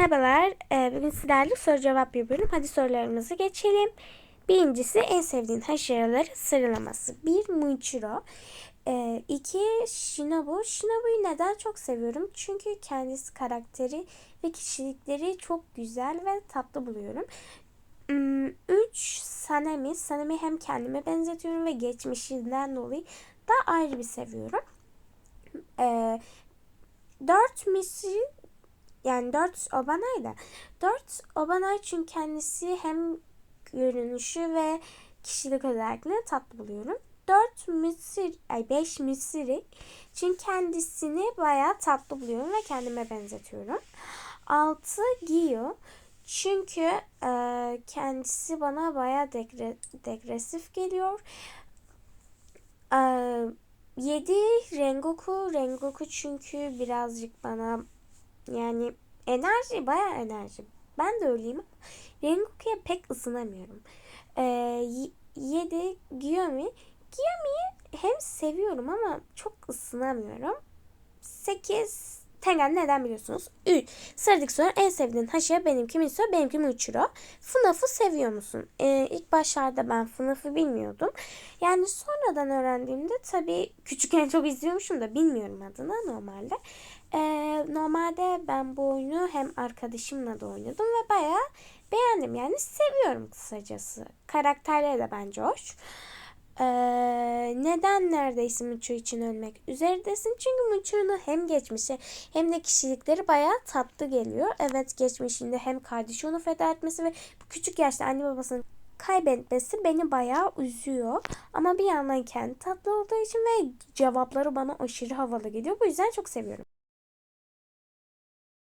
Merhabalar. Ee, Bugün sizlerle soru cevap yapıyorum. Hadi sorularımızı geçelim. Birincisi en sevdiğin haşeraları sıralaması. Bir Muichiro. Ee, iki Shinobu. Shinobu'yu neden çok seviyorum? Çünkü kendisi karakteri ve kişilikleri çok güzel ve tatlı buluyorum. Hmm, Üç Sanemi. Sanemi hem kendime benzetiyorum ve geçmişinden dolayı da ayrı bir seviyorum. Ee, 4 Missy yani 4 Obanay da 4 Obanay çünkü kendisi hem görünüşü ve kişilik özelliklerini tatlı buluyorum. 4 Mısır, ay 5 Mısır'ı çünkü kendisini bayağı tatlı buluyorum ve kendime benzetiyorum. 6 Giyo çünkü e, kendisi bana bayağı degre, degresif geliyor. E, 7 Rengoku. Rengoku çünkü birazcık bana yani enerji bayağı enerji. Ben de öyleyim Rengoku'ya pek ısınamıyorum. Ee, 7 Giyomi. Giyomi'yi hem seviyorum ama çok ısınamıyorum. 8 Tengen neden biliyorsunuz? 3. Sıradaki soru en sevdiğin haşere benimki Miso, benimki Muichiro. FNAF'ı seviyor musun? Ee, ilk başlarda ben FNAF'ı bilmiyordum. Yani sonradan öğrendiğimde tabii küçükken çok izliyormuşum da bilmiyorum adını normalde. Ee, normalde ben bu oyunu hem arkadaşımla da oynadım ve bayağı beğendim. Yani seviyorum kısacası. Karakterleri de bence hoş. Neden neredeyse Mucho için ölmek üzerindesin? Çünkü Mucho'nun hem geçmişi hem de kişilikleri bayağı tatlı geliyor. Evet geçmişinde hem kardeşi onu feda etmesi ve küçük yaşta anne babasını kaybetmesi beni bayağı üzüyor. Ama bir yandan kendi tatlı olduğu için ve cevapları bana aşırı havalı geliyor. Bu yüzden çok seviyorum.